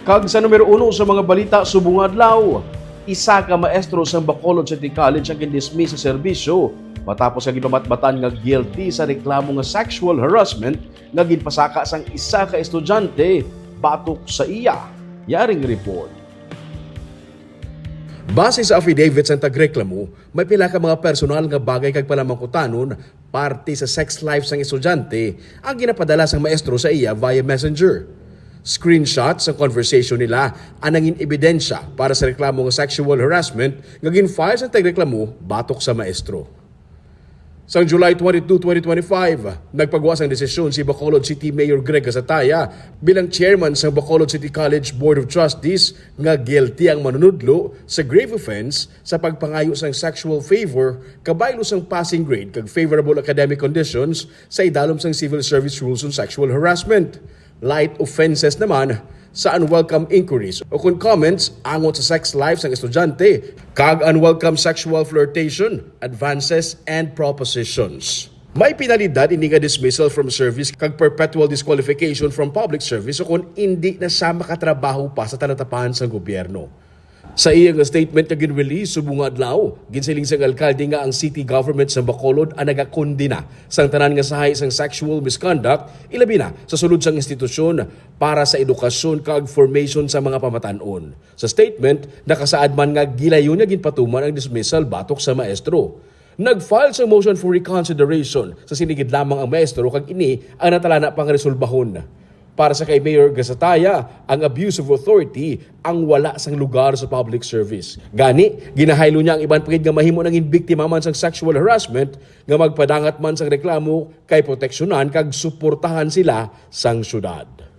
Kag sa numero uno sa mga balita subong adlaw, isa ka maestro sa Bacolod City College ang gindismiss sa serbisyo matapos nga gipamatbatan nga guilty sa reklamo nga sexual harassment nga ginpasaka sang isa ka estudyante batok sa iya. Yaring report. Base sa affidavit sa tagreklamo, may pila ka mga personal nga bagay kag palamangkutanon parte sa sex life sang estudyante ang ginapadala sang maestro sa iya via messenger. Screenshots sa conversation nila anangin ebidensya para sa reklamo nga sexual harassment nga ginfile sa tagreklamo batok sa maestro. Sa July 22, 2025, nagpagawa ang desisyon si Bacolod City Mayor Greg Casataya bilang chairman sa Bacolod City College Board of Trustees nga guilty ang manunudlo sa grave offense sa pagpangayo sang sexual favor kabaylo sang passing grade kag favorable academic conditions sa idalom sang civil service rules on sexual harassment. Light offenses naman sa unwelcome inquiries o kung comments angot sa sex life ng estudyante, kag unwelcome sexual flirtation, advances, and propositions. May penalidad ini nga dismissal from service kag perpetual disqualification from public service o kung hindi na siya makatrabaho pa sa talatapan sa gobyerno. Sa iyang statement na ginrelease subong adlaw, ginsiling sang alkalde nga ang city government sa Bacolod ang nagakondina sang tanan nga sahay sang sexual misconduct ilabi na sa sulod sang institusyon para sa edukasyon kag formation sa mga pamatanon. Sa statement, nakasaad man nga gilayon niya ginpatuman ang dismissal batok sa maestro. Nag-file sa motion for reconsideration sa sinigid lamang ang maestro kag ini ang natalana pang resolbahon. Para sa kay Mayor Gasataya, ang abuse of authority ang wala sang lugar sa public service. Gani, ginahaylo niya ang ibang pagid nga mahimo nang biktima man sang sexual harassment nga magpadangat man sang reklamo kay proteksyonan kag suportahan sila sang syudad.